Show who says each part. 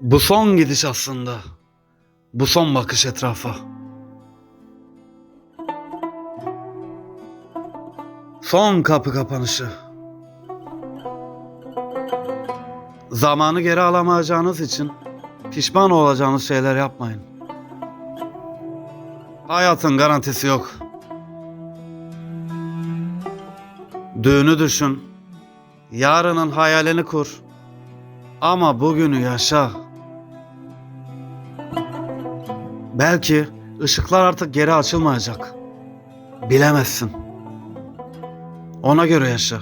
Speaker 1: Bu son gidiş aslında. Bu son bakış etrafa. Son kapı kapanışı. Zamanı geri alamayacağınız için pişman olacağınız şeyler yapmayın. Hayatın garantisi yok. Düğünü düşün. Yarının hayalini kur. Ama bugünü yaşa. Belki ışıklar artık geri açılmayacak. Bilemezsin. Ona göre yaşa.